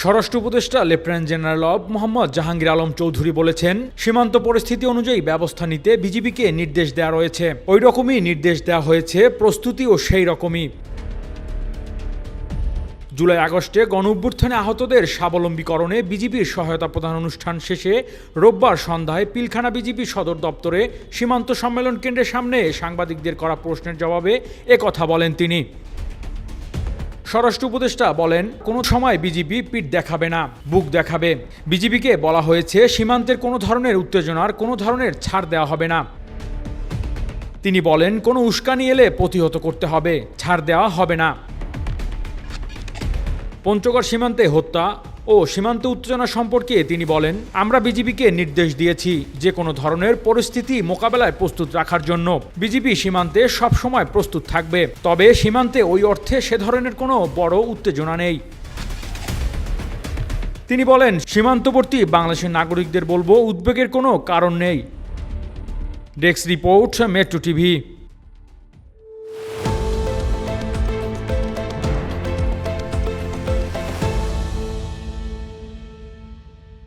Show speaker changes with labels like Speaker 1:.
Speaker 1: স্বরাষ্ট্র উপদেষ্টা, lieutenant general অব মোহাম্মদ জাহাঙ্গীর আলম চৌধুরী বলেছেন, সীমান্ত পরিস্থিতি অনুযায়ী ব্যবস্থা নিতে বিজিবিকে নির্দেশ দেওয়া রয়েছে। ওই রকমই নির্দেশ দেওয়া হয়েছে, প্রস্তুতিও সেই রকমই। জুলাই আগস্টে গণ অভ্যুত্থানে আহতদের স্বাবলম্বীকরণে বিজিবির সহায়তা প্রদান অনুষ্ঠান শেষে রোববার সন্ধ্যায় পিলখানা বিজিবি সদর দপ্তরে সীমান্ত সম্মেলন কেন্দ্রের সামনে সাংবাদিকদের করা প্রশ্নের জবাবে এ কথা বলেন তিনি। স্বরাষ্ট্র উপদেষ্টা বলেন, কোনো সময় বিজিবি পিঠ দেখাবে না, বুক দেখাবে। বিজিবিকে বলা হয়েছে, সীমান্তের কোনো ধরনের উত্তেজনার কোনো ধরনের ছাড় দেওয়া হবে না। তিনি বলেন, কোনো উস্কানি এলে প্রতিহত করতে হবে, ছাড় দেওয়া হবে না। পঞ্চগড় সীমান্তে হত্যা ও সীমান্ত উত্তেজনা সম্পর্কে তিনি বলেন, আমরা বিজিবিকে নির্দেশ দিয়েছি যে কোনো ধরনের পরিস্থিতি মোকাবেলায় প্রস্তুত রাখার জন্য। বিজিবি সীমান্তে সবসময় প্রস্তুত থাকবে। তবে সীমান্তে ওই অর্থে সে ধরনের কোনো বড় উত্তেজনা নেই। তিনি বলেন, সীমান্তবর্তী বাংলাদেশের নাগরিকদের বলব, উদ্বেগের কোনো কারণ নেই। Desk report, metro TV.